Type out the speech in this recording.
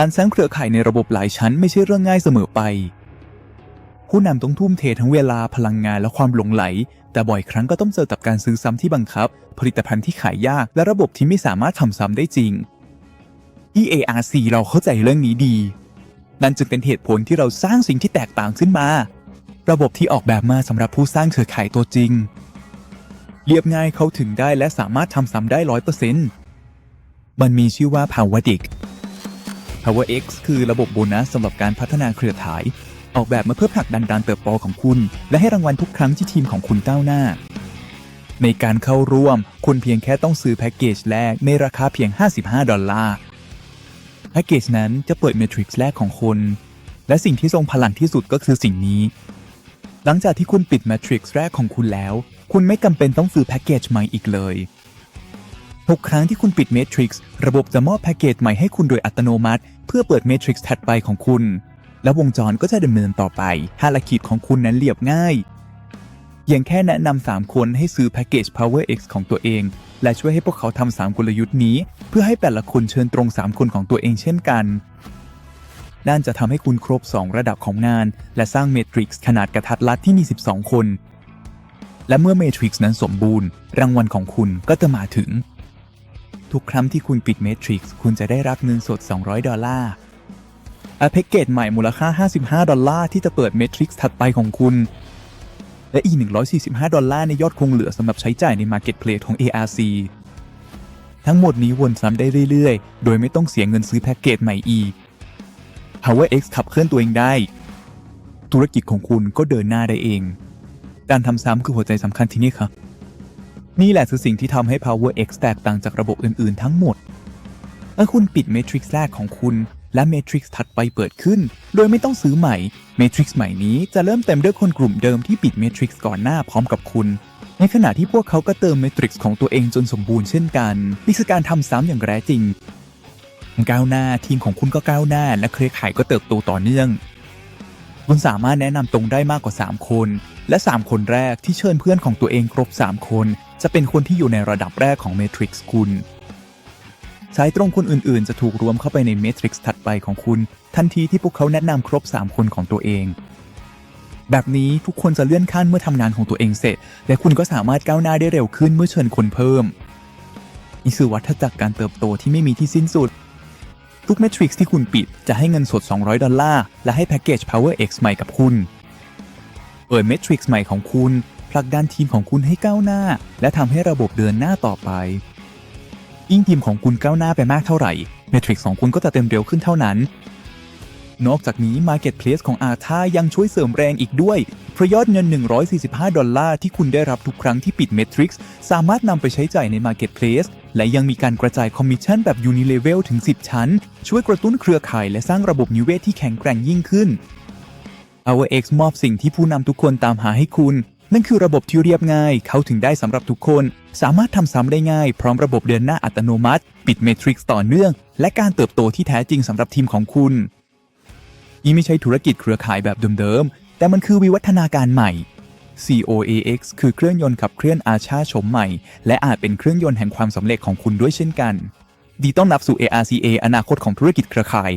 การสร้างเครือข่ายในระบบหลายชั้นไม่ใช่เรื่องง่ายเสมอไป ผู้นำต้องทุ่มเททั้งเวลาพลังงานและความหลงไหล แต่บ่อยครั้งก็ต้องเจอกับการซื้อซ้ำที่บังคับ ผลิตภัณฑ์ที่ขายยากและระบบที่ไม่สามารถทำซ้ำได้จริง EARC เราเข้าใจเรื่องนี้ดี นั่นจึงเป็นเหตุผลที่เราสร้างสิ่งที่แตกต่างขึ้นมา ระบบที่ออกแบบมาสำหรับผู้สร้างเครือข่ายตัวจริง เรียบง่ายเข้าถึงได้และสามารถทำซ้ำได้ร้อยเปอร์เซ็นต์มันมีชื่อว่า PowerX คือระบบโบนัสสำหรับการพัฒนาเครือข่าย ออกแบบมาเพื่อผลักดันการเติบโตของคุณ และให้รางวัลทุกครั้งที่ทีมของคุณก้าวหน้า ในการเข้าร่วม คุณเพียงแค่ต้องซื้อแพ็กเกจแรกในราคาเพียง 55 ดอลลาร์แพ็กเกจนั้นจะเปิดเมทริกซ์แรกของคุณและสิ่งที่ทรงพลังที่สุดก็คือสิ่งนี้ หลังจากที่คุณปิดแมทริกซ์แรกของคุณแล้ว คุณไม่จำเป็นต้องซื้อแพ็กเกจใหม่อีกเลย ทุกครั้งที่คุณปิดเมทริกซ์ระบบจะมอบแพ็กเกจใหม่ให้คุณโดยอัตโนมัติ เพื่อเปิดเมทริกซ์ถัดไปของคุณ และวงจรก็จะดำเนินต่อไปภารกิจของคุณนั้นเรียบง่ายเพียงแค่แนะนำ3คนให้ซื้อแพ็กเกจ PowerX ของตัวเอง และช่วยให้พวกเขาทำ3กลยุทธ์นี้ เพื่อให้แต่ละคนเชิญตรง 3 คนของตัวเองเช่นกันนั่นจะทำให้คุณครบ 2 ระดับของงาน และสร้างเมทริกซ์ขนาดกระทัดรัดที่มี 12 คน และเมื่อเมทริกซ์นั้นสมบูรณ์ รางวัลของคุณก็จะมาถึง ทุกครั้งที่คุณปิดเมทริกซ์คุณจะได้รับเงินสด 200 ดอลลาร์และแพ็กเกจใหม่มูลค่า 55 ดอลลาร์ที่จะเปิดเมทริกซ์ถัดไปของคุณ และอีก 145 ดอลลาร์ในยอดคงเหลือสำหรับใช้จ่ายใน Marketplace ของ ARC ทั้งหมดนี้วนซ้ำได้เรื่อยๆ โดยไม่ต้องเสียเงินซื้อแพ็กเกจใหม่อีก PowerX ขับเคลื่อนตัวเองได้ ธุรกิจของคุณก็เดินหน้าได้เอง การทำซ้ำคือหัวใจสำคัญที่นี่ครับ นี่แหละคือสิ่งที่ทำให้ PowerX แตกต่างจากระบบอื่น ๆ ทั้งหมดเมื่อคุณปิด Matrix แรกของคุณ และ Matrix ถัดไปเปิดขึ้น โดยไม่ต้องซื้อใหม่ Matrix ใหม่นี้จะเริ่มเต็มด้วยคนกลุ่มเดิมที่ปิด Matrix ก่อนหน้าพร้อมกับคุณ ในขณะที่พวกเขาก็เติม Matrix ของตัวเองจนสมบูรณ์เช่นกันนี่คือการทำซ้ำอย่างแท้จริง ก้าวหน้าทีมของคุณก็ก้าวหน้า และเครือข่ายก็เติบโตต่อเนื่องคุณสามารถแนะนำตรงได้มากกว่า 3 คน และ 3 คนแรกที่เชิญเพื่อนของตัวเองครบ 3 คน จะเป็นคนที่อยู่ในระดับแรกของ Matrix คุณ สายตรงคนอื่นๆ จะถูกรวมเข้าไปใน Matrix ถัดไปของคุณ ทันทีที่พวกเขาแนะนำครบ 3 คนของตัวเอง แบบนี้ทุกคนจะเลื่อนขั้นเมื่อทำงานของตัวเองเสร็จ และคุณก็สามารถก้าวหน้าได้เร็วขึ้นเมื่อเชิญคนเพิ่มนี่คือวัฏจักรการเติบโตที่ไม่มีที่สิ้นสุดทุกเมทริกซ์ที่คุณปิดจะให้เงินสด 200 ดอลลาร์ และให้แพ็กเกจ PowerX ใหม่กับคุณ เปิดเมทริกซ์ใหม่ของคุณ ผลักดันทีมของคุณให้ก้าวหน้า และทำให้ระบบเดินหน้าต่อไป ยิ่งทีมของคุณก้าวหน้าไปมากเท่าไหร่เมทริกซ์ของคุณก็จะเต็มเร็วขึ้นเท่านั้น นอกจากนี้ Marketplace ของ a r t a ยังช่วยเสริมแรงอีกด้วยเพราะยอดเงิน 145 ดอลลาร์ที่คุณได้รับทุกครั้งที่ปิด Matrix สามารถนำไปใช้จ่ายใน Marketplace และยังมีการกระจายคอมมิชชั่นแบบ Unilevel ถึง 10 ชั้น ช่วยกระตุ้นเครือข่ายและสร้างระบบนิเวศที่แข็งแกร่งยิ่งขึ้น OurX มอบสิ่งที่ผู้นำทุกคนตามหาให้คุณ นั่นคือระบบที่เรียบง่าย เข้าถึงได้สำหรับทุกคน สามารถทำซ้ำได้ง่าย พร้อมระบบเดินหน้าอัตโนมัติ ปิด Matrix ต่อเนื่อง และการเติบโตที่แท้จริงสำหรับทีมของคุณนี่ไม่ใช่ธุรกิจเครือข่ายแบบเดิมๆ แต่มันคือวิวัฒนาการใหม่ COAX คือเครื่องยนต์ขับเคลื่อนอาชาโฉมใหม่ และอาจเป็นเครื่องยนต์แห่งความสำเร็จของคุณด้วยเช่นกัน ดีต้องนับสู่ ARCA อนาคตของธุรกิจเครือข่าย